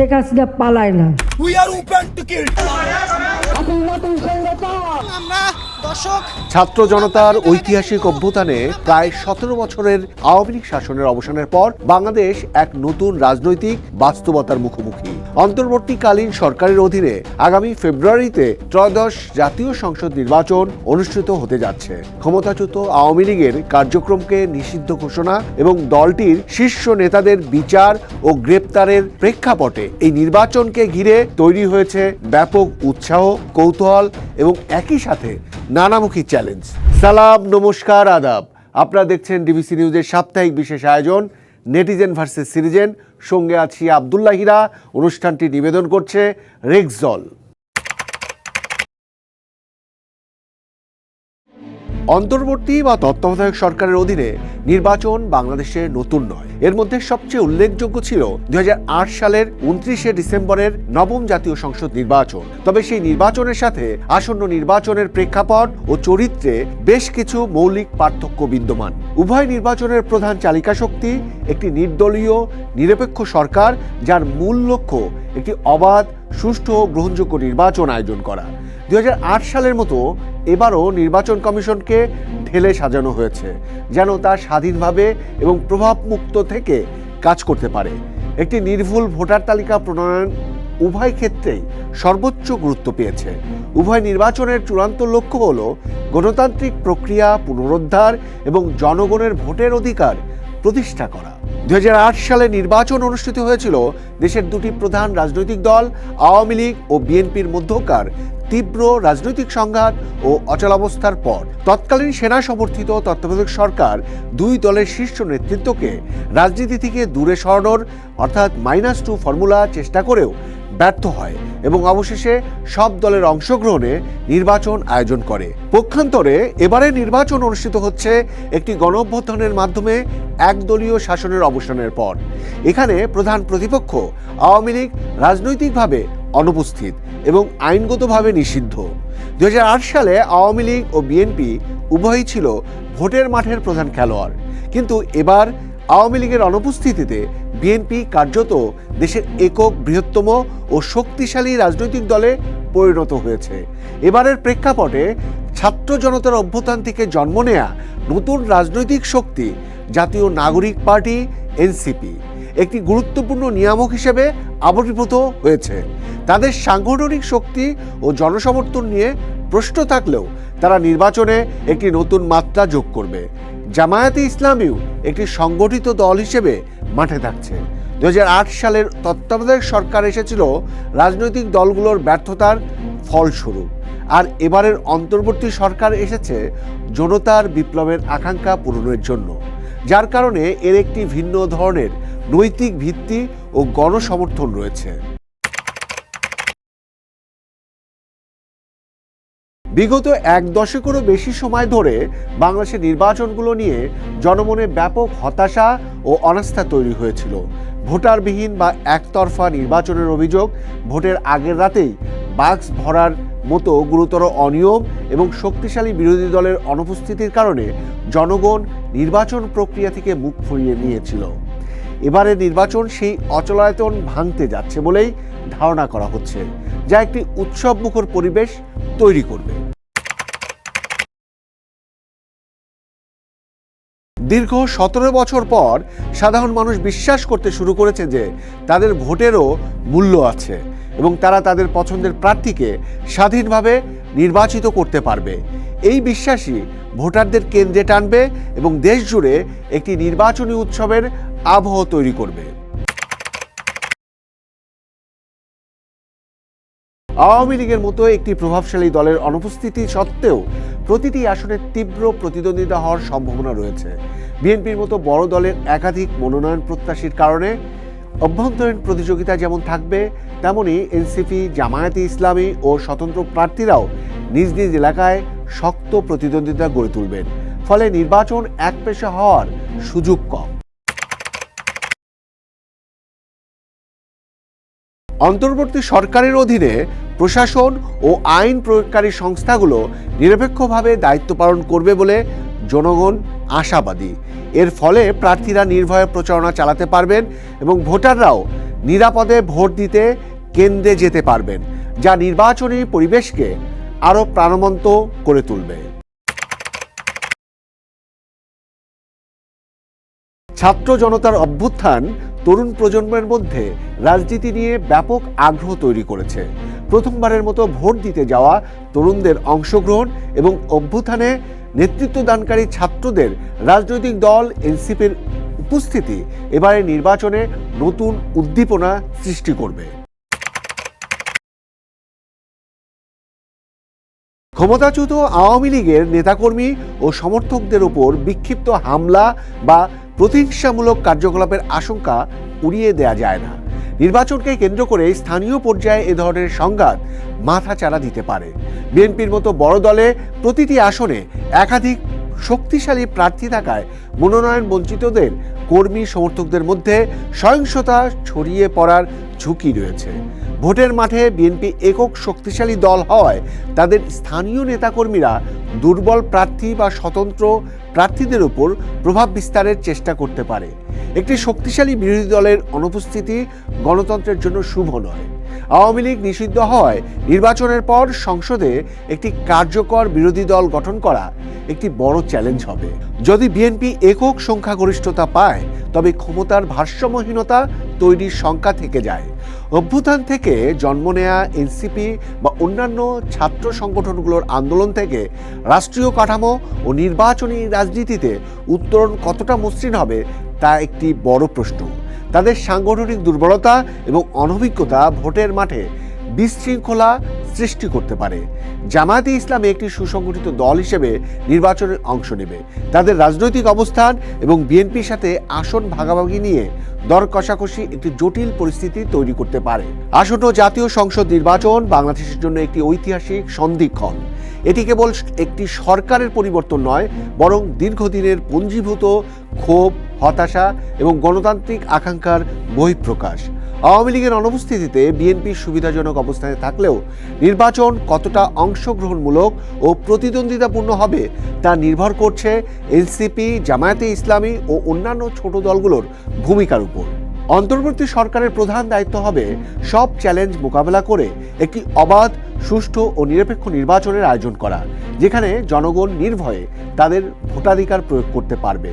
শেখ হাসিনা পালায় না। We are open to kill আমরা ছাত্র জনতার ঐতিহাসিক অভ্যুত্থানে প্রায় সতেরো বছরের আওয়ামী লীগ শাসনের অবসানের পর বাংলাদেশ এক নতুন রাজনৈতিক বাস্তবতার মুখোমুখি। অন্তর্বর্তীকালীন সরকারের অধীনে আগামী ফেব্রুয়ারিতে ত্রয়োদশ জাতীয় সংসদ নির্বাচন অনুষ্ঠিত হতে যাচ্ছে। ক্ষমতাচ্যুত আওয়ামী লীগের কার্যক্রমকে নিষিদ্ধ ঘোষণা এবং দলটির শীর্ষ নেতাদের বিচার ও গ্রেপ্তারের প্রেক্ষাপটে এই নির্বাচনকে ঘিরে তৈরি হয়েছে ব্যাপক উৎসাহ, কৌতূহল এবং একই সাথে নানামুখী চ্যালেঞ্জ। সালাম, নমস্কার, আদাব। আপনারা দেখছেন ডিবিসি নিউজের সাপ্তাহিক বিশেষ আয়োজন, নেটিজেন ভার্সেস সিরিজেন সঙ্গে আছি আবদুল্লাহিরা অনুষ্ঠানটি নিবেদন করছে রেক্সল অন্তর্বর্তী বা তত্ত্বাবধায়ক সরকারের অধীনে নির্বাচন বাংলাদেশে নতুন নয়। এর মধ্যে সবচেয়ে উল্লেখযোগ্য ছিল দুই হাজার আট সালের উনত্রিশে ডিসেম্বরের নবম জাতীয় সংসদ নির্বাচন। তবে সেই নির্বাচনের সাথে আসন্ন নির্বাচনের প্রেক্ষাপট ও চরিত্রে বেশ কিছু মৌলিক পার্থক্য বিদ্যমান। উভয় নির্বাচনের প্রধান চালিকা শক্তি একটি নির্দলীয়, নিরপেক্ষ সরকার, যার মূল লক্ষ্য একটি অবাধ, সুষ্ঠু ও গ্রহণযোগ্য নির্বাচন আয়োজন করা। দু হাজার আট সালের মতো এবারও নির্বাচন কমিশনকে ঢেলে সাজানো হয়েছে, যেন তা স্বাধীনভাবে এবং প্রভাবমুক্ত থেকে কাজ করতে পারে। একটি নির্ভুল ভোটার তালিকা প্রণয়ন উভয় ক্ষেত্রেই সর্বোচ্চ গুরুত্ব পেয়েছে। উভয় নির্বাচনের চূড়ান্ত লক্ষ্য হল গণতান্ত্রিক প্রক্রিয়া পুনরুদ্ধার এবং জনগণের ভোটের অধিকার প্রতিষ্ঠা করা। দুই সালে নির্বাচন অনুষ্ঠিত হয়েছিল দেশের দুটি প্রধান রাজনৈতিক দল, আওয়ামী লীগ ও বিএনপির মধ্যকার তীব্র রাজনৈতিক সংঘাত ও অচলাবস্থার পর। তৎকালীন সেনা সমর্থিত তত্ত্বাবধায়ক সরকার দুই দলের শীর্ষ নেতৃত্বকে রাজনীতি থেকে দূরে সরানোর, অর্থাৎ মাইনাস টু ফর্মুলা চেষ্টা করেও ব্যর্থ হয় এবং অবশেষে সব দলের অংশগ্রহণে নির্বাচন আয়োজন করে। পক্ষান্তরে এবারে নির্বাচন অনুষ্ঠিত হচ্ছে একটি গণঅভ্যুত্থানের মাধ্যমে একদলীয় শাসনের অবসানের পর। এখানে প্রধান প্রতিপক্ষ আওয়ামী লীগ রাজনৈতিকভাবে অনুপস্থিত এবং আইনগতভাবে নিষিদ্ধ। দু হাজার আট সালে আওয়ামী লীগ ও বিএনপি উভয়ই ছিল ভোটের মাঠের প্রধান খেলোয়াড়। কিন্তু এবার আওয়ামী লীগের অনুপস্থিতিতে বিএনপি কার্যত দেশের একক, বৃহত্তম ও শক্তিশালী রাজনৈতিক দলে পরিণত হয়েছে। এবারের প্রেক্ষাপটে ছাত্র জনতার অভ্যুত্থান থেকে জন্ম নেয়া নতুন রাজনৈতিক শক্তি জাতীয় নাগরিক পার্টি, এনসিপি, একটি গুরুত্বপূর্ণ নিয়ামক হিসেবে আবির্ভূত হয়েছে। তাদের সাংগঠনিক শক্তি ও জনসমর্থন নিয়ে প্রশ্ন থাকলেও তারা নির্বাচনে একটি নতুন মাত্রা যোগ করবে। জামায়াতে ইসলামীও একটি সংগঠিত দল হিসেবে মাঠে থাকছে। দু হাজার আট সালের তত্ত্বাবধায়ক সরকার এসেছিল রাজনৈতিক দলগুলোর ব্যর্থতার ফলস্বরূপ। আর এবারের অন্তর্বর্তী সরকার এসেছে জনতার বিপ্লবের আকাঙ্ক্ষা পূরণের জন্য। যার কারণে এর একটি ভিন্ন ধরনের নৈতিক ভিত্তি ও গণসমর্থন রয়েছে। বিগত এক দশকেরও বেশি সময় ধরে বাংলাদেশের নির্বাচনগুলো নিয়ে জনমনে ব্যাপক হতাশা ও অনাস্থা তৈরি হয়েছিল। ভোটারবিহীন বা একতরফা নির্বাচনের অভিযোগ ভোটের আগের রাতেই বাক্স ভরার মতো গুরুতর অনিয়ম এবং শক্তিশালী বিরোধী দলের অনুপস্থিতির কারণে জনগণ নির্বাচন প্রক্রিয়া থেকে মুখ ফিরিয়ে নিয়েছিল। এবারে নির্বাচন সেই অচলায়তন ভাঙতে যাচ্ছে বলেই ধারণা করা হচ্ছে যা একটি উৎসবমুখর পরিবেশ তৈরি করবে। দীর্ঘ সতেরো বছর পর সাধারণ মানুষ বিশ্বাস করতে শুরু করেছে যে তাদের ভোটেরও মূল্য আছে এবং তারা তাদের পছন্দের প্রার্থীকে স্বাধীনভাবে নির্বাচিত করতে পারবে। এই বিশ্বাসই ভোটারদের কেন্দ্রে টানবে এবং দেশ জুড়ে একটি নির্বাচনী উৎসবের আবহ তৈরি করবে। আওয়ামী লীগের মতো একটি প্রভাবশালী দলের অনুপস্থিতি সত্ত্বেও প্রতিটি আসনে তীব্র প্রতিদ্বন্দ্বিতা হওয়ার সম্ভাবনা রয়েছে। বিএনপির মতো বড় দলের একাধিক মনোনয়ন প্রত্যাশীর কারণে অভ্যন্তরীণ প্রতিযোগিতা যেমন থাকবে, তেমনি এনসিপি, জামায়াতে ইসলামী ও স্বতন্ত্র প্রার্থীরাও নিজ নিজ এলাকায় শক্ত প্রতিদ্বন্দ্বিতা গড়ে তুলবেন। ফলে নির্বাচন একপেশা হওয়ার সুযোগ কম। অন্তর্বর্তী সরকারের অধীনে প্রশাসন ও আইন প্রয়োগকারী সংস্থাগুলো নিরপেক্ষভাবে দায়িত্ব পালন করবে বলে জনগণ আশাবাদী। এর ফলে প্রার্থীরা নির্ভয়ে প্রচারণা চালাতে পারবেন এবং ভোটাররাও নিরাপদে ভোট দিতে কেন্দ্রে যেতে পারবেন, যা নির্বাচনী পরিবেশকে আরও প্রাণবন্ত করে তুলবে। ছাত্র জনতার অভ্যুত্থান তরুণ প্রজন্মের মধ্যে রাজনীতি নিয়ে ব্যাপক আগ্রহ তৈরি করেছে। প্রথমবারের মতো ভোট দিতে যাওয়া তরুণদের অংশগ্রহণ এবং অভ্যুত্থানে নেতৃত্বদানকারী ছাত্রদের রাজনৈতিক দল, এনসিপির উপস্থিতি এবারে নির্বাচনে নতুন উদ্দীপনা সৃষ্টি করবে। ক্ষমতাচ্যুত আওয়ামী লীগের নেতাকর্মী ও সমর্থকদের ওপর বিক্ষিপ্ত হামলা বা প্রতিহিংসামূলক কার্যকলাপের আশঙ্কা উড়িয়ে দেয়া যায় না। নির্বাচনকে কেন্দ্র করে স্থানীয় পর্যায়ে এ ধরনের সংঘাত মাথা চাড়া দিতে পারে। বিএনপির মতো বড় দলে প্রতিটি আসনে একাধিক শক্তিশালী প্রার্থী থাকায় মনোনয়ন বঞ্চিতদের কর্মী সমর্থকদের মধ্যে সহিংসতা ছড়িয়ে পড়ার ঝুঁকি রয়েছে। ভোটের মাঠে বিএনপি একক শক্তিশালী দল হওয়ায় তাদের স্থানীয় নেতাকর্মীরা দুর্বল প্রার্থী বা স্বতন্ত্র প্রার্থীদের উপর প্রভাব বিস্তারের চেষ্টা করতে পারে। একটি শক্তিশালী বিরোধী দলের অনুপস্থিতি গণতন্ত্রের জন্য শুভ নয়। আওয়ামী লীগ নিষিদ্ধ হওয়ায় নির্বাচনের পর সংসদে একটি কার্যকর বিরোধী দল গঠন করা একটি বড় চ্যালেঞ্জ হবে। যদি বিএনপি একক সংখ্যাগরিষ্ঠতা পায়, তবে ক্ষমতার ভারসাম্যহীনতা তৈরির শঙ্কা থেকে যায়। অভ্যুত্থান থেকে জন্ম নেয়া এনসিপি বা অন্যান্য ছাত্র সংগঠনগুলোর আন্দোলন থেকে রাষ্ট্রীয় কাঠামো ও নির্বাচনী রাজনীতিতে উত্তরণ কতটা মসৃণ হবে তা একটি বড় প্রশ্ন। তাদের সাংগঠনিক দুর্বলতা এবং অনভিজ্ঞতা ভোটের মাঠে বিশৃঙ্খলা সৃষ্টি করতে পারে। জামায়াতে ইসলামে একটি সুসংগঠিত দল হিসেবে নির্বাচনে অংশ নেবে। তাদের রাজনৈতিক অবস্থান এবং বিএনপির সাথে আসন ভাগাভাগি নিয়ে দর কষাকষি একটি জটিল পরিস্থিতি তৈরি করতে পারে। আসন্ন জাতীয় সংসদ নির্বাচন বাংলাদেশের জন্য একটি ঐতিহাসিক সন্ধিক্ষণ। এটি কেবল একটি সরকারের পরিবর্তন নয়, বরং দীর্ঘদিনের পুঞ্জীভূত ক্ষোভ, হতাশা এবং গণতান্ত্রিক আকাঙ্ক্ষার বহিঃপ্রকাশ। আওয়ামী লীগের অনুপস্থিতিতে বিএনপি সুবিধাজনক অবস্থানে থাকলেও নির্বাচন কতটা অংশগ্রহণমূলক ও প্রতিদ্বন্দ্বিতাপূর্ণ হবে তা নির্ভর করছে এনসিপি, জামায়াতে ইসলামী ও অন্যান্য ছোট দলগুলোর ভূমিকার উপর। অন্তর্বর্তী সরকারের প্রধান দায়িত্ব হবে সব চ্যালেঞ্জ মোকাবেলা করে একটি অবাধ সুষ্ঠু ও নিরপেক্ষ নির্বাচনের আয়োজন করা, যেখানে জনগণ নির্ভয়ে তাদের ভোটাধিকার প্রয়োগ করতে পারবে।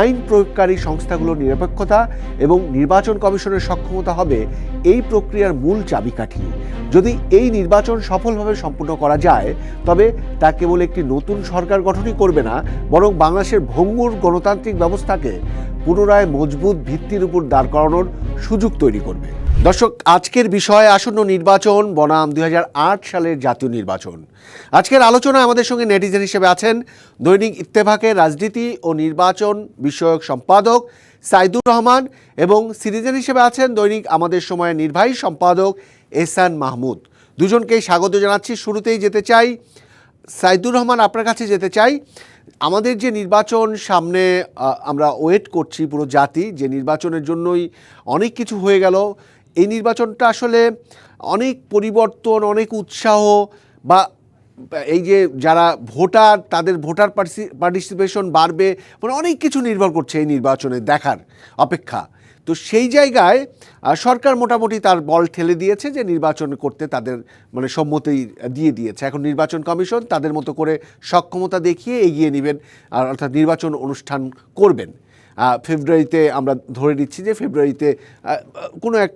আইন প্রয়োগকারী সংস্থাগুলোর নিরপেক্ষতা এবং নির্বাচন কমিশনের সক্ষমতা হবে এই প্রক্রিয়ার মূল চাবিকাঠি। যদি এই নির্বাচন সফলভাবে সম্পূর্ণ করা যায়, তবে তা কেবল একটি নতুন সরকার গঠনই করবে না, বরং বাংলাদেশের ভঙ্গুর গণতান্ত্রিক ব্যবস্থাকে পুনরায় মজবুত ভিত্তির উপর দাঁড় করানোর সুযোগ তৈরি করবে। দর্শক, আজকের বিষয় আসন্ন নির্বাচন, বনাম দুই হাজার আট সালের জাতীয় নির্বাচন। আজকের আলোচনায় আমাদের সঙ্গে নেটিজেন হিসেবে আছেন দৈনিক ইত্তেফাকের রাজনীতি ও নির্বাচন বিষয়ক সম্পাদক সাইদুর রহমান এবং সিটিজেন হিসেবে আছেন দৈনিক আমাদের সময়ের নির্বাহী সম্পাদক এহসান মাহমুদ। দুজনকেই স্বাগত জানাচ্ছি। শুরুতেই যেতে চাই, সাইদুর রহমান, আপনার কাছে যেতে চাই। আমাদের যে নির্বাচন সামনে আমরা ওয়েট করছি পুরো জাতি, যে নির্বাচনের জন্যই অনেক কিছু হয়ে গেল। এই নির্বাচনটা আসলে অনেক পরিবর্তন, অনেক উৎসাহ বা এই যে যারা ভোটার, তাদের ভোটার পার্টিসিপেশন বাড়বে মানে অনেক কিছু নির্ভর করছে এই নির্বাচনে দেখার অপেক্ষা। তো সেই জায়গায় সরকার মোটামুটি তার বল ঠেলে দিয়েছে যে নির্বাচন করতে তাদের মানে সম্মতি দিয়ে দিয়েছে। এখন নির্বাচন কমিশন তাদের মতো করে সক্ষমতা দেখিয়ে এগিয়ে নেবেন, আর অর্থাৎ নির্বাচন অনুষ্ঠান করবেন। ফেব্রুয়ারিতে আমরা ধরে নিচ্ছি যে ফেব্রুয়ারিতে কোনো এক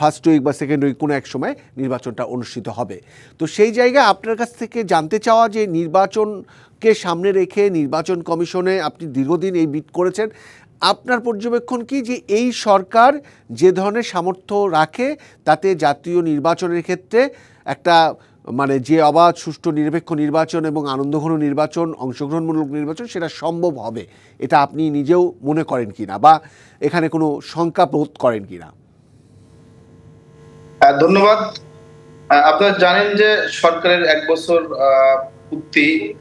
ফার্স্ট উইক বা সেকেন্ড উইক কোনো এক সময় নির্বাচনটা অনুষ্ঠিত হবে। তো সেই জায়গায় আপনার কাছ থেকে জানতে চাওয়া যে নির্বাচনকে সামনে রেখে নির্বাচন কমিশনে আপনি দীর্ঘদিন এই বিট করেছেন, আপনার পর্যবেক্ষণ কি যে এই সরকার যে ধরনের সামর্থ্য রাখে তাতে জাতীয় নির্বাচনের ক্ষেত্রে একটা মানে যে অবাধ সুষ্ঠু নিরপেক্ষ নির্বাচন এবং আনন্দঘন নির্বাচন অংশগ্রহণমূলক নির্বাচন সেটা সম্ভব হবে। এটা আপনি নিজেও মনে করেন কিনা বা এখানে কোনো শঙ্কা বোধ করেন কিনা? আহ, ধন্যবাদ। আপনারা জানেন যে সরকারের এক বছর পূর্তি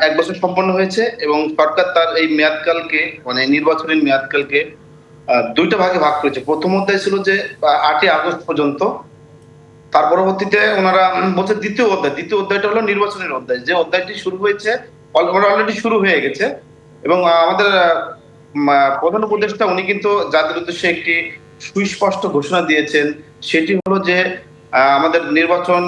এক বছর সম্পন্ন হয়েছে এবং সরকার তার এই মেয়াদকালকে মানে নির্বাচনের মেয়াদকালকে দুইটা ভাগে ভাগ করেছে। প্রথম অধ্যায় ছিল যে আটই আগস্ট পর্যন্ত তার পরবর্তীতে ওনারা বলছে দ্বিতীয় অধ্যায়। দ্বিতীয় অধ্যায়টা হলো নির্বাচনের অধ্যায়। যে অধ্যায়টি শুরু হয়েছে অলরেডি শুরু হয়ে গেছে। এবং আমাদের প্রধান উপদেষ্টা, উনি কিন্তু জাতির উদ্দেশ্যে একটি সুস্পষ্ট ঘোষণা দিয়েছেন, সেটি হলো যে আমাদের নির্বাচন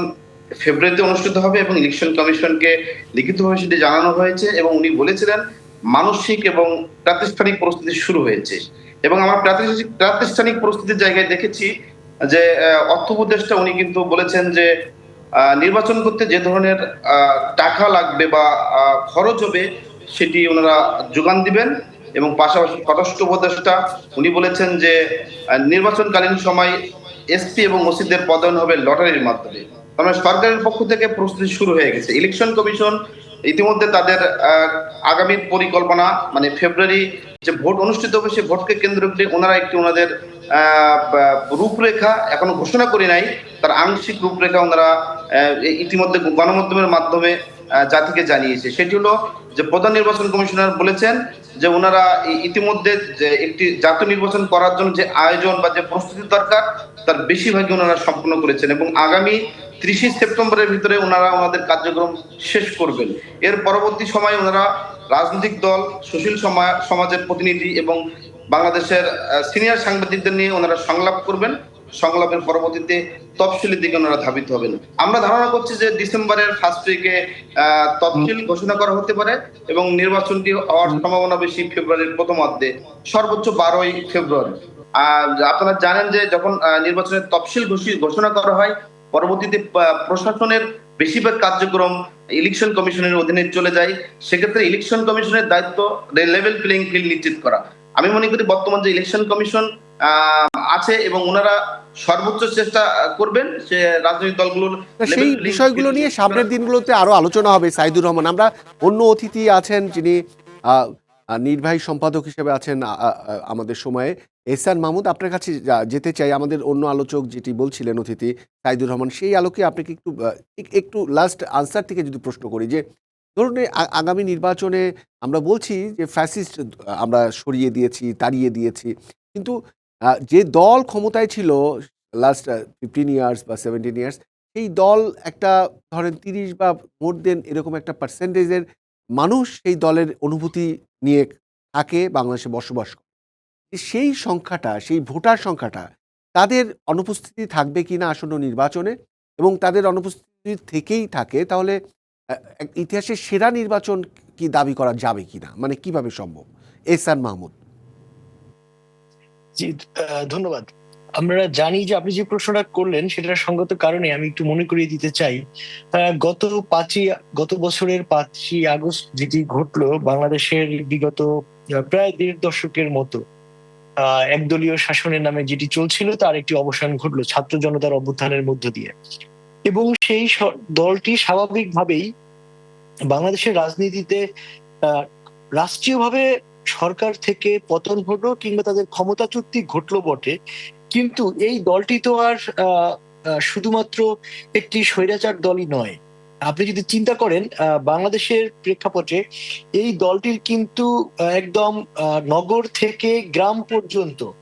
ফেব্রুয়ারিতে অনুষ্ঠিত হবে এবং ইলেকশন কমিশনকে লিখিতভাবে সেটি জানানো হয়েছে এবং উনি বলেছিলেন, মানসিক এবং প্রাতিষ্ঠানিক প্রস্তুতি শুরু হয়েছে। এবং আমার প্রাতিষ্ঠানিক প্রাতিষ্ঠানিক প্রস্তুতির জায়গায় দেখেছি যে অর্থ উপদেষ্টা উনি কিন্তু বলেছেন যে নির্বাচন করতে যে ধরনের টাকা লাগবে বা খরচ হবে, সেটি ওনারা যোগান দিবেন এবং পাশাপাশি স্বরাষ্ট্র উপদেষ্টা উনি বলেছেন যে নির্বাচনকালীন সময় এসপি এবং ওসিদের পদায়ন হবে লটারির মাধ্যমে। তার সরকারের পক্ষ থেকে প্রস্তুতি শুরু হয়ে গেছে। ইলেকশন কমিশন ইতিমধ্যে তাদের আগামী পরিকল্পনা মানে ফেব্রুয়ারি যে ভোট অনুষ্ঠিত হবে, সেই ভোটকে কেন্দ্র করে ওনারা একটি ওনাদের রূপরেখা এখনও ঘোষণা করি নাই, তার আংশিক রূপরেখা ওনারা ইতিমধ্যে গণমাধ্যমের মাধ্যমে জাতিকে জানিয়েছে। সেটি হলো যে প্রধান নির্বাচন কমিশনার বলেছেন যে ওনারা ইতিমধ্যে যে একটি জাতীয় নির্বাচন করার জন্য যে আয়োজন বা যে প্রস্তুতি দরকার, তার বেশিরভাগই ওনারা সম্পূর্ণ করেছেন এবং আগামী ত্রিশে সেপ্টেম্বরের ভিতরে ওনারা ওনাদের কার্যক্রম শেষ করবেন। এর পরবর্তী সময় ওনারা রাজনৈতিক দল, সুশীল সমা- সমাজের প্রতিনিধি এবং বাংলাদেশের সিনিয়র সাংবাদিকদের নিয়ে ওনারা সংলাপ করবেন। সংলাপের পরবর্তীতে তফসিলের দিকে ওনারা ধাবিত হবেন। আমরা ধারণা করছি যে ডিসেম্বরের ফার্স্ট উইকে তফসিল ঘোষণা করা হতে পারে এবং নির্বাচনটি হওয়ার সম্ভাবনা বেশি ফেব্রুয়ারির প্রথমার্ধে সর্বোচ্চ বারোই ফেব্রুয়ারি। আপনারা জানেন যে যখন নির্বাচনের তফসিল ঘোষণা করা হয়, পরবর্তীতে প্রশাসনের বেশিরভাগ কার্যক্রম ইলেকশন কমিশনের অধীনে চলে যায়। সেক্ষেত্রে ইলেকশন কমিশনের দায়িত্ব লেভেল প্লেইং ফিল্ড নিশ্চিত করা। আমি মনে করি বর্তমান যে ইলেকশন কমিশন আছে এবং ওনারা সর্বোচ্চ চেষ্টা করবেন সে রাজনৈতিক দলগুলোর সেই বিষয়গুলো নিয়ে সামনের দিনগুলোতে আরও আলোচনা হবে সাইদুর রহমান। আমরা অন্য অতিথি আছেন যিনি নির্বাহী সম্পাদক হিসেবে আছেন আমাদের সময়ে। এহসান মাহমুদ আপনার কাছে যেতে চাই আমাদের অন্য আলোচক যেটি বলছিলেন অতিথি সাইদুর রহমান সেই আলোকে আপনাকে একটু একটু লাস্ট আনসার থেকে যদি প্রশ্ন করি যে ধরুন আগামী নির্বাচনে আমরা বলছি যে ফ্যাসিস্ট আমরা সরিয়ে দিয়েছি, তাড়িয়ে দিয়েছি। কিন্তু যে দল ক্ষমতায় ছিল লাস্ট ফিফটিন ইয়ার্স বা সেভেন্টিন ইয়ার্স সেই দল একটা ধরেন তিরিশ বা মোর দেন এরকম একটা পার্সেন্টেজের মানুষ সেই দলের অনুভূতি নিয়ে থাকে, বাংলাদেশে বসবাস করে। সেই সংখ্যাটা, সেই ভোটার সংখ্যাটা তাদের অনুপস্থিতি থাকবে কিনা আসন্ন নির্বাচনে এবং তাদের অনুপস্থিতি থেকেই থাকে, তাহলে ইতিহাসের সেরা নির্বাচন কি দাবি করা যাবে কিনা? মানে কীভাবে সম্ভব? এহসান মাহমুদ। জি ধন্যবাদ। আমরা জানি যে আপনি যে প্রশ্নটা করলেন, সেটার সঙ্গত কারণে আমি একটু মনে করিয়ে দিতে চাই। গত পাঁচই গত বছরের পাঁচই আগস্ট যেটি ঘটলো বাংলাদেশের বিগত প্রায় দেড় দশকের মতো একদলীয় শাসনের নামে যেটি চলছিল, তার একটি অবসান ঘটলো ছাত্র জনতার অভ্যুত্থানের মধ্য দিয়ে। এবং সেই দলটি স্বাভাবিকভাবেই বাংলাদেশের রাজনীতিতে রাষ্ট্রীয়ভাবে সরকার থেকে পতন ঘটলো কিংবা তাদের ক্ষমতা ক্ষমতাচ্যুতি ঘটলো বটে। কিন্তু এই দলটি তো আর শুধুমাত্র একটি স্বৈরাচার দলই নয়। আপনি যদি চিন্তা করেন বাংলাদেশের প্রেক্ষাপটে এই দলটির কিন্তু একদম নগর থেকে গ্রাম পর্যন্ত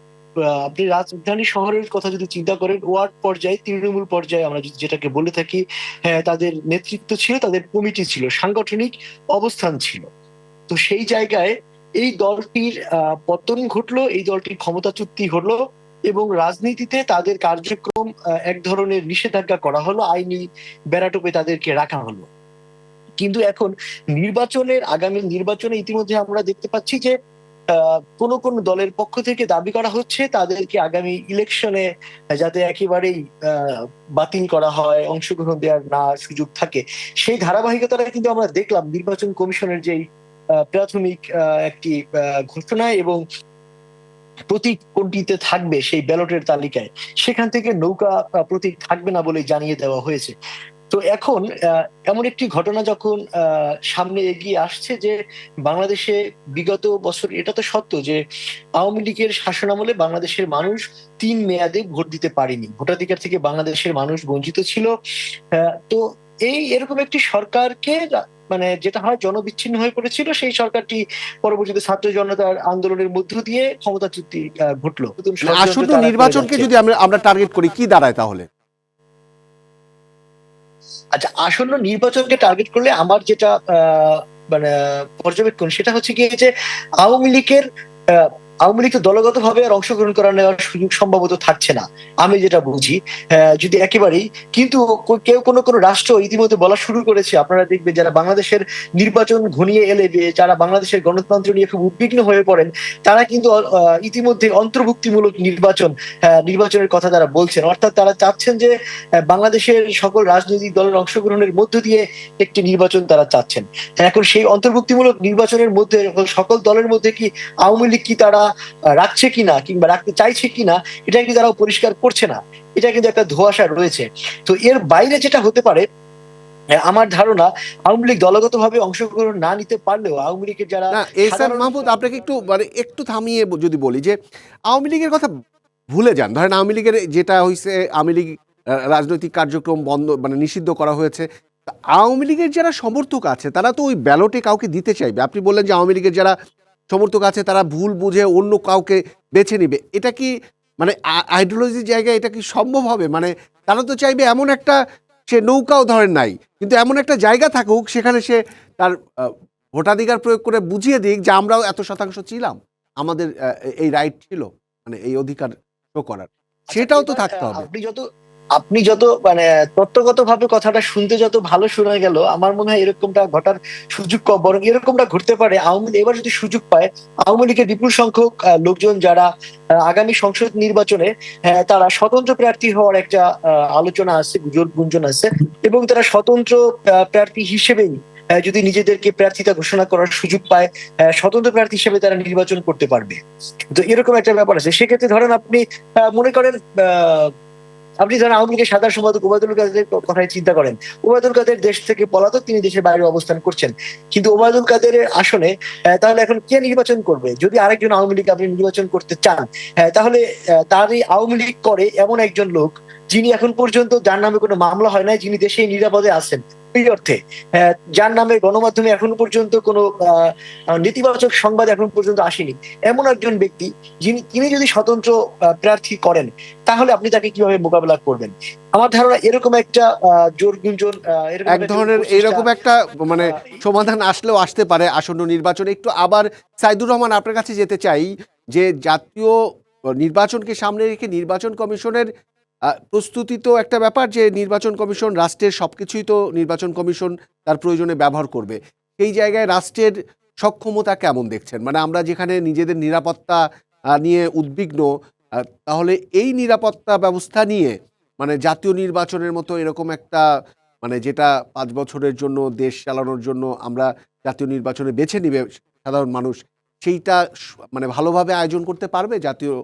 আপনি রাজধানী শহরের কথা যদি চিন্তা করেন, ওয়ার্ড পর্যায়ে, তৃণমূল পর্যায়ে আমরা যদি যেটাকে বলে থাকি হ্যাঁ তাদের নেতৃত্ব ছিল, তাদের কমিটি ছিল, সাংগঠনিক অবস্থান ছিল। তো সেই জায়গায় এই দলটির পতন ঘটলো, এই দলটির ক্ষমতাচ্যুতি হলো এবং রাজনীতিতে তাদের কার্যক্রম এক ধরনের নিষেধাজ্ঞা করা হলো, আইনি বেড়াটোপে তাদেরকে রাখা হলো। কিন্তু এখন নির্বাচনের, আগামী নির্বাচনে ইতিমধ্যে আমরা দেখতে পাচ্ছি যে কোন কোন দলের পক্ষ থেকে দাবি করা হচ্ছে তাদেরকে আগামী ইলেকশনে যাতে একেবারেই বাতিল করা হয়, অংশগ্রহণ দেওয়ার না সুযোগ থাকে। সেই ধারাবাহিকতাটা কিন্তু আমরা দেখলাম নির্বাচন কমিশনের যেই প্রাথমিক একটি ঘোষণা এবং প্রতীক কোনটিতে থাকবে সেই ব্যালটের তালিকায়, সেখান থেকে নৌকা প্রতীক থাকবে না বলে জানিয়ে দেওয়া হয়েছে। তো এখন আহ, এমন একটি ঘটনা যখন আহ, সামনে এগিয়ে আসছে যে বাংলাদেশে বিগত বছর এটা তো সত্য যে আওয়ামী লীগের শাসনামলে বাংলাদেশের মানুষ তিন মেয়াদে ভোট দিতে পারেনি। ভোটাধিকার থেকে বাংলাদেশের মানুষ বঞ্চিত ছিল। আহ, তো এই এরকম একটি সরকারকে মানে যেটা হয় জনবিচ্ছিন্ন হয়ে পড়েছিল সেই সরকারটি পরবর্তীতে ছাত্র জনতার আন্দোলনের মধ্য দিয়ে ক্ষমতাচ্যুতি আহ, ঘটলো। আসন্ন নির্বাচনকে যদি আমরা আমরা টার্গেট করি কি দাঁড়ায় তাহলে? আচ্ছা আসন্ন নির্বাচনকে টার্গেট করলে আমার যেটা মানে পর্যবেক্ষণ সেটা হচ্ছে গিয়ে যে আওয়ামী লীগের আওয়ামী লীগ তো দলগতভাবে আর অংশগ্রহণ করার নেওয়ার সুযোগ সম্ভবত থাকছে না। আমি যেটা বুঝি যদি একেবারেই, কিন্তু কেউ কোনো কোনো রাষ্ট্র ইতিমধ্যে বলা শুরু করেছে, আপনারা দেখবেন যারা বাংলাদেশের নির্বাচন ঘনিয়ে এলে যারা বাংলাদেশের গণতন্ত্র নিয়ে খুব উদ্বিগ্ন হয়ে পড়েন, তারা কিন্তু ইতিমধ্যে অন্তর্ভুক্তিমূলক নির্বাচন নির্বাচনের কথা তারা বলছেন। অর্থাৎ তারা চাচ্ছেন যে বাংলাদেশের সকল রাজনৈতিক দলের অংশগ্রহণের মধ্য দিয়ে একটি নির্বাচন তারা চাচ্ছেন। এখন সেই অন্তর্ভুক্তিমূলক নির্বাচনের মধ্যে, সকল দলের মধ্যে কি আওয়ামী লীগ কি তারা রাখছে কিনা কিংবা রাখতে চাইছে কিনা এটা কিন্তু তারা পরিষ্কার করছে না। এটা কিন্তু একটা ধোঁয়াশা রয়েছে। তো এর বাইরে যেটা হতে পারে আমার ধারণা আওয়ামী লীগ দলগতভাবে অংশগ্রহণ না নিতে পারলেও আওয়ামী লীগের যারা না এস আর সাধারণ- মাহমুদ আপনাকে একটু মানে একটু থামিয়ে যদি বলি যে আওয়ামী লীগের কথা ভুলে যান। ধরেন আওয়ামী লীগের যেটা হয়েছে আওয়ামী লীগ রাজনৈতিক কার্যক্রম বন্ধ মানে নিষিদ্ধ করা হয়েছে। আওয়ামী লীগের যারা সমর্থক আছে তারা তো ওই ব্যালটে কাউকে দিতে চাইবে। আপনি বললেন যে আওয়ামী লীগের যারা সমর্থক আছে তারা ভুল বুঝে অন্য কাউকে বেছে নেবে। এটা কি মানে আইডিওলজির জায়গায় এটা কি সম্ভব হবে? মানে তারা তো চাইবে এমন একটা সে নৌকাও ধরেন নাই কিন্তু এমন একটা জায়গা থাকুক সেখানে সে তার ভোটাধিকার প্রয়োগ করে বুঝিয়ে দিক যে আমরাও এত শতাংশ ছিলাম আমাদের এই রাইট ছিল মানে এই অধিকার শো করার। সেটাও তো থাকতে হবে। আপনি যত আপনি যত মানে তত্ত্বগত ভাবে কথাটা শুনতে যত ভালো শোনা গেল, আমার মনে হয় এরকমটা ঘটার সুযোগ কম, বরং এরকমটা ঘটতে পারে। আওয়ামী এবার যদি সুযোগ পায়, আওয়ামী লীগের বিপুল সংখ্যক লোকজন যারা আগামী সংসদ নির্বাচনে তারা স্বতন্ত্র প্রার্থী হওয়ার একটা আলোচনা আছে, গুজব গুঞ্জন আছে, এবং তারা স্বতন্ত্র প্রার্থী হিসেবেই যদি নিজেদেরকে প্রার্থিতা ঘোষণা করার সুযোগ পায় স্বতন্ত্র প্রার্থী হিসেবে তারা নির্বাচন করতে পারবে। তো এরকম একটা ব্যাপার আছে। সেক্ষেত্রে ধরেন আপনি মনে করেন আপনি ধরেন আওয়ামী লীগের সাধারণ সম্পাদক ওবায়দুল কাদের কথাই চিন্তা করেন। ওবায়দুল কাদের দেশ থেকে পলাতক, তিনি দেশের বাইরে অবস্থান করছেন। কিন্তু ওবায়দুল কাদের আসনে তাহলে এখন কে নির্বাচন করবে? যদি আরেকজন আওয়ামী লীগ আপনি নির্বাচন করতে চান তাহলে তারই আওয়ামী লীগ করে এমন একজন লোক, যিনি এখন পর্যন্ত যার নামে কোনো মামলা হয় নাই, যিনি দেশে নিরাপদে আছেন। এই অর্থে। যার নামে গণমাধ্যমে এখন পর্যন্ত কোনো নেতিবাচক সংবাদ এখন পর্যন্ত আসেনি। এমন একজন ব্যক্তি যিনি তিনি যদি স্বতন্ত্র প্রার্থী করেন তাহলে আপনি তাকে কীভাবে মোকাবেলা করবেন? আমার ধারণা এরকম একটা জোর গুঞ্জন এক ধরনের এইরকম একটা মানে সমাধান আসলেও আসতে পারে আসন্ন নির্বাচনে। একটু আবার সাইদুর রহমান আপনার কাছে যেতে চাই যে জাতীয় নির্বাচনকে সামনে রেখে নির্বাচন কমিশনের প্রস্তুতি তো একটা ব্যাপার যে নির্বাচন কমিশন, রাষ্ট্রের সব কিছুই তো নির্বাচন কমিশন তার প্রয়োজনে ব্যবহার করবে। সেই জায়গায় রাষ্ট্রের সক্ষমতা কেমন দেখছেন? মানে আমরা যেখানে নিজেদের নিরাপত্তা নিয়ে উদ্বিগ্ন তাহলে এই নিরাপত্তা ব্যবস্থা নিয়ে মানে জাতীয় নির্বাচনের মতো এরকম একটা মানে যেটা পাঁচ বছরের জন্য, দেশ চালানোর জন্য আমরা জাতীয় নির্বাচনে বেছে নিবে সাধারণ মানুষ, সেইটা মানে ভালোভাবে আয়োজন করতে পারবে জাতীয়,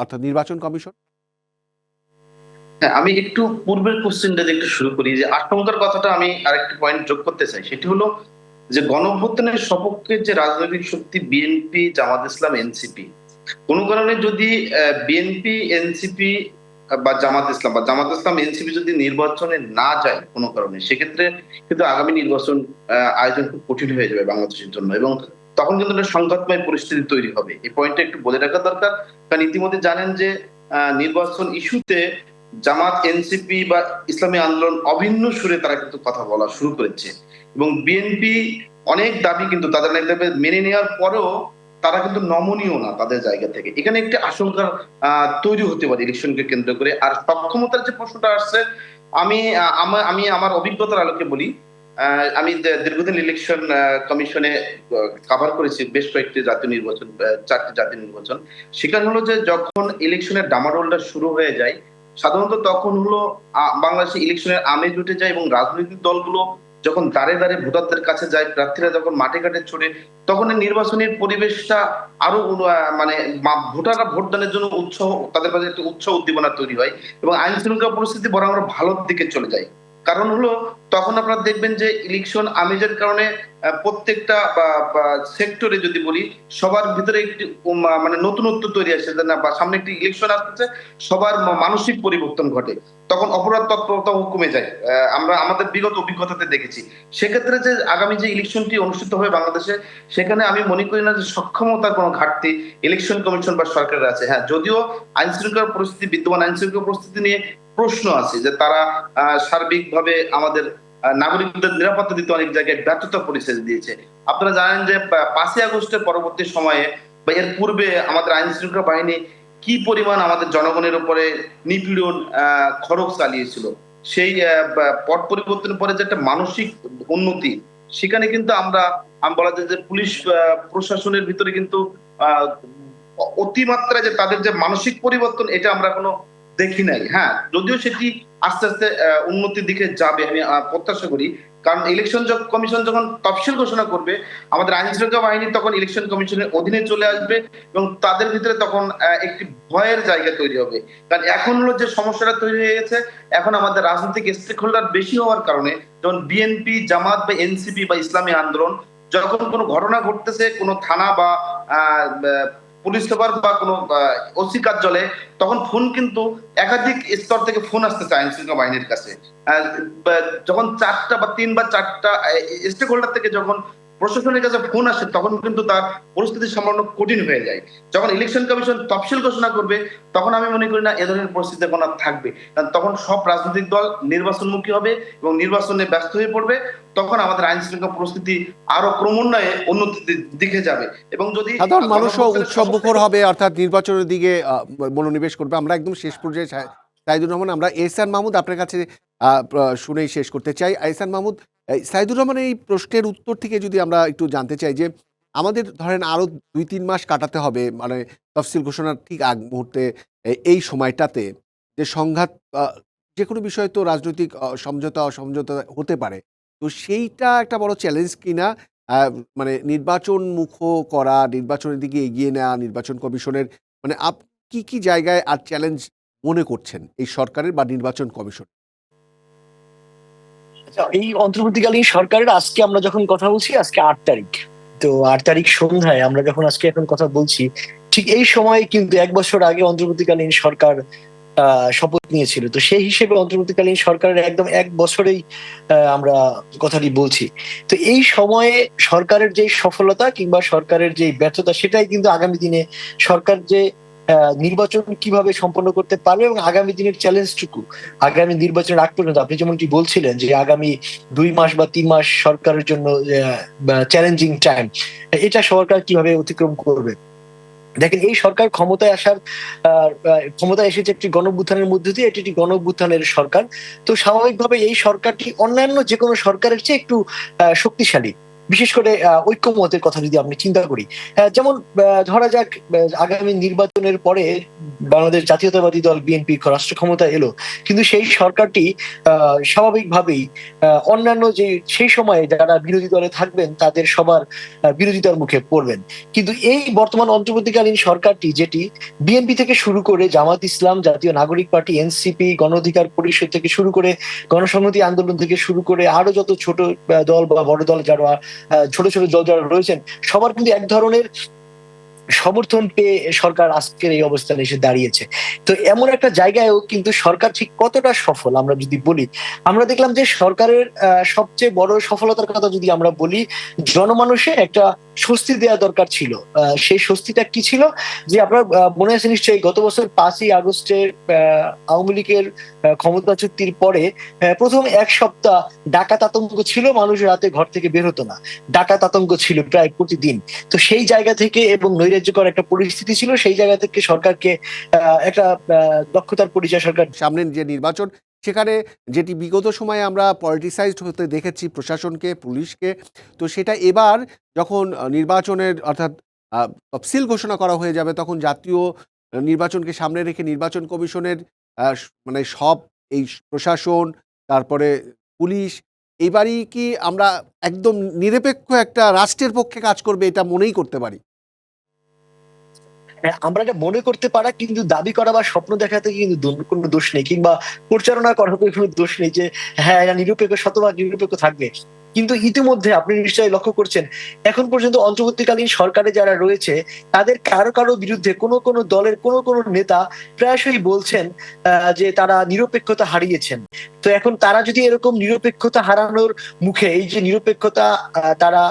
অর্থাৎ নির্বাচন কমিশন? আমি একটু পূর্বের কোশ্চেনটা একটু শুরু করি, যে আশঙ্কার কথাটা আমি আরেকটি পয়েন্ট যোগ করতে চাই। সেটি হলো যে গণঅভ্যুত্থানের সপক্ষে যে রাজনৈতিক শক্তি বিএনপি, জামাত ইসলাম, এনসিপি, কোনো কারণে যদি বিএনপি, এনসিপি বা জামাত ইসলাম বা জামাত ইসলাম, এনসিপি যদি নির্বাচনে না যায় কোনো কারণে, সেক্ষেত্রে কিন্তু আগামী নির্বাচন আয়োজন খুব কঠিন হয়ে যাবে বাংলাদেশের জন্য এবং তখন কিন্তু একটা সংঘাতময় পরিস্থিতি তৈরি হবে। এই পয়েন্টটা একটু বলে রাখা দরকার। কারণ ইতিমধ্যে জানেন যে নির্বাচন ইস্যুতে জামাত এনসিপি বা ইসলামী আন্দোলন অভিন্ন সুরে তারা কিন্তু কথা বলা শুরু করেছে। এবং বিএনপি অনেক দাবি কিন্তু তাদের দাবি মেনে নেওয়ার পরেও তারা কিন্তু নমনীয় না তাদের জায়গা থেকে। এখানে একটি আশঙ্কা তৈরি হতে পারে ইলেকশনকে কেন্দ্র করে। আর সক্ষমতার যে প্রশ্নটা আসছে, আমি আমি আমার অভিজ্ঞতার আলোকে বলি আমি দীর্ঘদিন ইলেকশন কমিশনে কভার করেছি বেশ কয়েকটি জাতীয় নির্বাচন চারটি জাতীয় নির্বাচন। সেখানে হলো যে যখন ইলেকশনের ডামাডোলটা শুরু হয়ে যায় সাধারণত তখন হলো বাংলাদেশে ইলেকশনের আমেজ উঠে যায় এবং রাজনৈতিক দলগুলো যখন দাঁড়ে দাঁড়ে ভোটারদের কাছে যায়, প্রার্থীরা যখন মাঠে ঘাটে ছড়ে তখন এই নির্বাচনের পরিবেশটা আরও মানে ভোটাররা ভোটদানের জন্য উৎসাহ, তাদের কাছে একটা উৎসাহ উদ্দীপনা তৈরি হয় এবং আইন শৃঙ্খলা পরিস্থিতি বরং আমরা ভালোর দিকে চলে যায়। কারণ হলো, তখন আপনারা দেখবেন যে ইলেকশন আমেজের কারণে প্রত্যেকটা সেক্টরে যদি বলি, সবার ভিতরে একটি মানে নতুনত্ব তৈরি আসে না, বা সামনে একটি ইলেকশন আসতেছে, সবার মানসিক পরিবর্তন ঘটে। তখন অপরাধ তৎপরতাও কমে যায়। আমরা আমাদের বিগত অভিজ্ঞতাতে দেখেছি। সেক্ষেত্রে যে আগামী যে ইলেকশনটি অনুষ্ঠিত হবে বাংলাদেশে, সেখানে আমি মনে করি না যে সক্ষমতার কোনো ঘাটতি ইলেকশন কমিশন বা সরকারের আছে। হ্যাঁ যদিও আইন শৃঙ্খলা পরিস্থিতি, বিদ্যমান আইন শৃঙ্খলা পরিস্থিতি নিয়ে প্রশ্ন আছে যে তারা সার্বিকভাবে আমাদের নাগরিকদের নিরাপত্তা দিতে অনেক জায়গায় ব্যর্থতা পরিচয় দিয়েছে। আপনারা জানেন যে পাঁচই আগস্টের পরবর্তী সময়ে, বা, এর পূর্বে আমাদের আইন শৃঙ্খলা বাহিনী কি পরিমাণ আমাদের জনগণের উপরে নিপীড়ন খড়গ চালিয়েছিল? সেই পট পরিবর্তনের পরে যে একটা মানসিক উন্নতি, সেখানে কিন্তু আমরা, আমি বলা যায় যে পুলিশ প্রশাসনের ভিতরে কিন্তু অতিমাত্রায় যে তাদের যে মানসিক পরিবর্তন, এটা আমরা কোনো দেখি নাই। হ্যাঁ যদিও সেটি আস্তে আস্তে উন্নতির দিকে যাবে, আমি প্রত্যাশা করি। কারণ ইলেকশন কমিশন যখন তফসিল ঘোষণা করবে, আমাদের আইন শৃঙ্খলা বাহিনী তখন ইলেকশন কমিশনের অধীনে চলে আসবে এবং তাদের ভিতরে তখন একটি ভয়ের জায়গা তৈরি হবে। কারণ এখন হলো যে সমস্যাটা তৈরি হয়ে গেছে, এখন আমাদের রাজনৈতিক স্টেক হোল্ডার বেশি হওয়ার কারণে, যেমন বিএনপি জামাত বা এনসিপি বা ইসলামী আন্দোলন, যখন কোনো ঘটনা ঘটতেছে, কোনো থানা বা পুলিশ সুপার বা কোনো ওসি কার্যালয়ে, তখন ফোন কিন্তু একাধিক স্তর থেকে ফোন আসতে আইন শৃঙ্খলা বাহিনীর কাছে। যখন চারটা বা তিন বা চারটা স্টেক হোল্ডার থেকে যখন প্রশাসনের কাছে ফোন আসে তখন কিন্তু তার পরিস্থিতি সামান্য কঠিন হয়ে যায়। যখন ইলেকশন কমিশন তফসিল ঘোষণা করবে তখন আমি মনে করি না এ ধরনের পরিস্থিতি এখন আর থাকবে। কারণ তখন সব রাজনৈতিক দল নির্বাচনমুখী হবে এবং নির্বাচনে ব্যস্ত হয়ে পড়বে তখন আমাদের আইন শৃঙ্খলা পরিস্থিতি আরও ক্রমান্বয়ে উন্নতির দিকে যাবে। এবং যদি সাধারণ মানুষও উৎসব মুখর হবে অর্থাৎ নির্বাচনের দিকে মনোনিবেশ করবে। আমরা একদম শেষ পর্যায়ে সাইদুর রহমান আমরা এহসান মাহমুদ আপনার কাছে শুনেই শেষ করতে চাই। এহসান মাহমুদ সাইদুর রহমান, এই প্রশ্নের উত্তর থেকে যদি আমরা একটু জানতে চাই যে, আমাদের ধরেন আরও দুই তিন মাস কাটাতে হবে মানে তফসিল ঘোষণার ঠিক আগ মুহূর্তে এই সময়টাতে যে সংঘাত যে কোনো বিষয় তো রাজনৈতিক সমঝোতা, অসমঝোতা হতে পারে। তো সেইটা একটা বড় চ্যালেঞ্জ কিনা? মানে নির্বাচন মুখ করা, নির্বাচনের দিকে এগিয়ে নেওয়া, নির্বাচন কমিশনের মানে আপ, কি কি জায়গায় আর চ্যালেঞ্জ মনে করছেন এই সরকারের বা নির্বাচন কমিশন এই অন্তর্বর্তীকালীন সরকারের আজকে আমরা যখন কথা বলছি, আজকে আট তারিখ। তো আট তারিখ সন্ধ্যায় আমরা যখন আজকে এখন কথা বলছি, ঠিক এই সময় কিন্তু এক বছর আগে অন্তর্বর্তীকালীন সরকার শপথ নিয়েছিল। তো সেই হিসেবে অন্তর্বর্তীকালীন সরকারের একদম এক বছরেই আমরা কথাটি বলছি। তো এই সময়ে সরকারের যে সফলতা কিংবা সরকারের যে ব্যর্থতা, সেটাই কিন্তু আগামী দিনে সরকার যে নির্বাচন কীভাবে সম্পন্ন করতে পারবে এবং আগামী দিনের চ্যালেঞ্জটুকু আগামী নির্বাচনের আগ পর্যন্ত আপনি যেমনটি বলছিলেন যে আগামী দুই মাস বা তিন মাস সরকারের জন্য চ্যালেঞ্জিং টাইম এটা সরকার কীভাবে অতিক্রম করবে? দেখেন, এই সরকার ক্ষমতায় আসার ক্ষমতায় এসেছে একটি গণভ্যুত্থানের মধ্য দিয়ে, এটি একটি গণভ্যুত্থানের সরকার। তো স্বাভাবিকভাবে এই সরকারটি অন্যান্য যে কোনো সরকারের চেয়ে একটু শক্তিশালী। বিশেষ করে ঐক্যমতের কথা যদি আপনি চিন্তা করি যেমন ধরা যাক আগামী নির্বাচনের পরে বাংলাদেশ জাতীয়তাবাদী দল বিএনপি রাষ্ট্র ক্ষমতা এলো, কিন্তু সেই সরকারটি স্বাভাবিকভাবেই অন্যান্য যে, সেই সময়ে যারা বিরোধী দলে থাকবেন, তাদের সবার বিরোধিতার মুখে পড়বেন। কিন্তু এই বর্তমান অন্তর্বর্তীকালীন সরকারটি, যেটি বিএনপি থেকে শুরু করে জামাত ইসলাম, জাতীয় নাগরিক পার্টি, এনসিপি গণ অধিকার পরিষদ থেকে শুরু করে গণসংহতি আন্দোলন থেকে শুরু করে আরও যত ছোট দল বা বড় দল যারা ছোট ছোট জল যারা রয়েছেন সবার কিন্তু এক ধরনের সমর্থন পেয়ে সরকার আজকের এই অবস্থানে এসে দাঁড়িয়েছে। তো এমন একটা জায়গায়ও কিন্তু সরকার ঠিক কতটা সফল, আমরা যদি বলি, আমরা দেখলাম যে সরকারের সবচেয়ে বড় সফলতার কথা যদি আমরা বলি, জনমানুষে একটা স্বস্তি দেওয়া দরকার ছিল। সেই স্বস্তিটা কি ছিল? যে আপনার মনে আছে নিশ্চয়ই গত বছর পাঁচই আগস্টের আওয়ামী লীগের ক্ষমতাচ্যুতির পরে প্রথম এক সপ্তাহ ডাকাত আতঙ্ক ছিল, মানুষ রাতে ঘর থেকে বের হতো না। ডাকাত আতঙ্ক ছিল প্রায় প্রতিদিন। তো সেই জায়গা থেকে এবং নৈরাজ্যকর একটা পরিস্থিতি ছিল, সেই জায়গা থেকে সরকারকে একটা দক্ষতার পরিচয় সরকার সামনের যে নির্বাচন, সেখানে যেটি বিগত সময়ে আমরা পলিটিসাইজড হতে দেখেছি প্রশাসনকে, পুলিশকে, তো সেটা এবার যখন নির্বাচনের অর্থাৎ তফসিল ঘোষণা করা হয়ে যাবে, তখন জাতীয় নির্বাচনকে সামনে রেখে নির্বাচন কমিশনের মানে সব এই প্রশাসন, তারপরে পুলিশ, এবারই কি আমরা একদম নিরপেক্ষ একটা রাষ্ট্রের পক্ষে কাজ করবে এটা মনেই করতে পারি? আমরা এটা মনে করতে পারা কিন্তু দাবি করা বা স্বপ্ন দেখাতে কিন্তু কোনো দোষ নেই কিংবা পরিচালনা করার কোনো দোষ নেই যে হ্যাঁ এরা নিরপেক্ষ, শতভাগ নিরপেক্ষ থাকবে। কিন্তু ইতিমধ্যে আপনি নিশ্চয়ই লক্ষ্য করছেন, এখন পর্যন্ত অন্তর্বর্তীকালীন সরকারে যারা রয়েছে, তাদের কারও কারও বিরুদ্ধে কোনো কোনো দলের কোনো কোনো নেতা প্রায়শই বলছেন যে তারা নিরপেক্ষতা হারিয়েছেন। তো এখন তারা যদি এরকম নিরপেক্ষতা হারানোর মুখে এই যে নিরপেক্ষতা তারা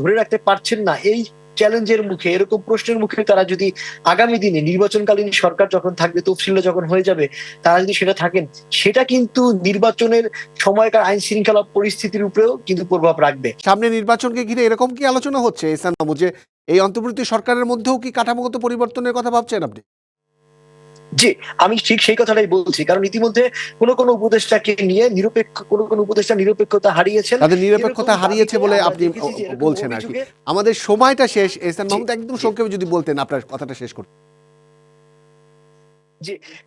ধরে রাখতে পারছেন না, এই চ্যালেঞ্জের মুখে, এরকম প্রশ্নের মুখে তারা যদি আগামী দিনে নির্বাচনকালীন সরকার যখন থাকবে তফসিলে যখন হয়ে যাবে, তারা যদি সেটা থাকেন, সেটা কিন্তু নির্বাচনের সময়কার আইন শৃঙ্খলা পরিস্থিতির উপরেও কিন্তু প্রভাব রাখবে। সামনে নির্বাচনকে ঘিরে এরকম কি আলোচনা হচ্ছে এই অন্তর্বর্তী সরকারের মধ্যেও কি কাঠামোগত পরিবর্তনের কথা ভাবছেন আপনি? জি আমি ঠিক সেই কথাটাই বলছি। কারণ ইতিমধ্যে কোনো কোনো উপদেষ্টাকে নিয়ে নিরপেক্ষ কোনো কোনো উপদেষ্টা নিরপেক্ষতা হারিয়েছেন। তাদের নিরপেক্ষতা হারিয়েছে বলে আপনি যে বলছেন আর কি। আমাদের সময়টা শেষ। এসান মাহমুদ একদম সংক্ষেপে যদি বলতেন আপনার কথাটা শেষ করতে।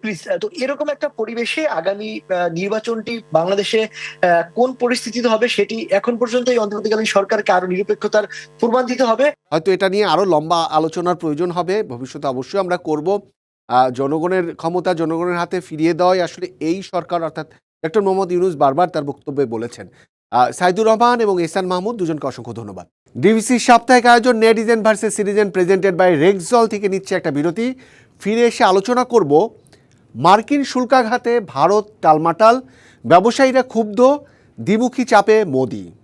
প্লিজ তো এরকম একটা পরিবেশে আগামী নির্বাচনটি বাংলাদেশে আহ, কোন পরিস্থিতিতে হবে সেটি এখন পর্যন্ত এই অন্তর্বর্তীকালীন সরকারকে আরও নিরপেক্ষতার প্রমাণ দিতে হবে। হয়তো এটা নিয়ে আরও লম্বা আলোচনার প্রয়োজন হবে। ভবিষ্যতে অবশ্যই আমরা করব। জনগণের ক্ষমতা জনগণের হাতে ফিরিয়ে দেওয়াই আসলে এই সরকার, অর্থাৎ ডক্টর মোহাম্মদ ইউনুস বারবার তার বক্তব্যে বলেছেন। সাইদুর রহমান এবং এসান মাহমুদ দুজনকে অসংখ্য ধন্যবাদ। ডিবিসির সাপ্তাহিক আয়োজন netizen versus citizen presented by Raxaul থেকে নিচ্ছে একটা বিরতি। ফিরে এসে আলোচনা করব মার্কিন শুল্কাঘাতে ভারত টালমাটাল, ব্যবসায়ীরা ক্ষুব্ধ, দ্বিমুখী চাপে মোদি।